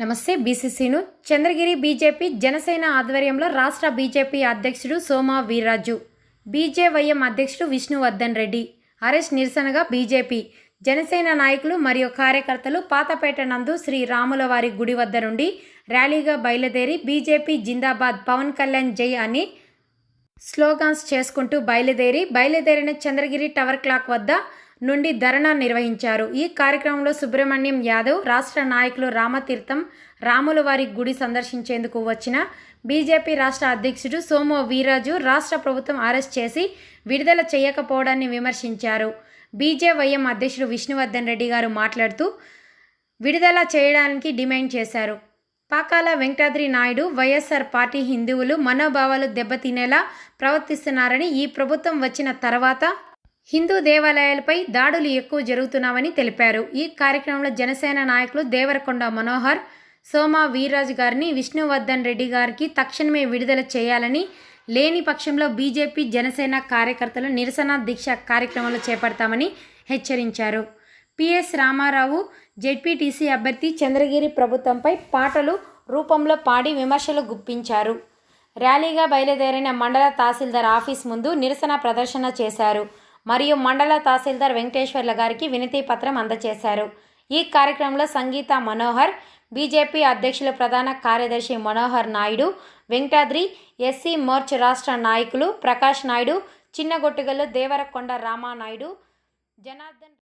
నమస్తే బీసీసీను. చంద్రగిరి బీజేపీ జనసేన ఆధ్వర్యంలో రాష్ట్ర బీజేపీ అధ్యక్షుడు సోమా వీర్రాజు బీజేవైఎం అధ్యక్షుడు విష్ణువర్ధన్ రెడ్డి అరెస్ట్ నిరసనగా బీజేపీ జనసేన నాయకులు మరియు కార్యకర్తలు పాతపేట నందు శ్రీ రాములవారి గుడి వద్ద నుండి ర్యాలీగా బయలుదేరి బీజేపీ జిందాబాద్ పవన్ కళ్యాణ్ జై అని స్లోగాన్స్ చేసుకుంటూ బయలుదేరి బయలుదేరిన చంద్రగిరి టవర్ క్లాక్ వద్ద నుండి ధర్నా నిర్వహించారు. ఈ కార్యక్రమంలో సుబ్రహ్మణ్యం యాదవ్ రాష్ట్ర నాయకులు రామతీర్థం రాములవారి గుడి సందర్శించేందుకు వచ్చిన బీజేపీ రాష్ట్ర అధ్యక్షుడు సోము వీరాజు రాష్ట్ర ప్రభుత్వం అరెస్ట్ చేసి విడుదల చేయకపోవడాన్ని విమర్శించారు. బీజేవైఎం అధ్యక్షుడు విష్ణువర్ధన్ రెడ్డి గారు మాట్లాడుతూ విడుదల చేయడానికి డిమాండ్ చేశారు. పాకాల వెంకటాద్రి నాయుడు వైఎస్ఆర్ పార్టీ హిందువులు మనోభావాలు దెబ్బతినేలా ప్రవర్తిస్తున్నారని ఈ ప్రభుత్వం వచ్చిన తర్వాత హిందూ దేవాలయాలపై దాడులు ఎక్కువ జరుగుతున్నామని తెలిపారు. ఈ కార్యక్రమంలో జనసేన నాయకులు దేవరకొండ మనోహర్ సోమా వీర్రాజు గారిని విష్ణువర్ధన్ రెడ్డి గారికి తక్షణమే విడుదల చేయాలని లేని పక్షంలో బీజేపీ జనసేన కార్యకర్తలు నిరసన దీక్ష కార్యక్రమాలు చేపడతామని హెచ్చరించారు. పిఎస్ రామారావు జెడ్పీటీసీ అభ్యర్థి చంద్రగిరి ప్రభుత్వంపై పాటలు రూపంలో పాడి విమర్శలు గుప్పించారు. ర్యాలీగా బయలుదేరిన మండల తహసీల్దార్ ఆఫీస్ ముందు నిరసన ప్రదర్శన చేశారు. మరియు మండల తహసీల్దార్ వెంకటేశ్వర్ల గారికి వినతి పత్రం అందజేశారు. ఈ కార్యక్రమంలో సంగీత మనోహర్ బీజేపీ అధ్యక్షుల ప్రధాన కార్యదర్శి మనోహర్ నాయుడు వెంకటాద్రి ఎస్సీ మోర్చ్ రాష్ట్ర నాయకులు ప్రకాష్ నాయుడు చిన్నగొట్టుగల్లు దేవరకొండ రామానాయుడు జనార్దన్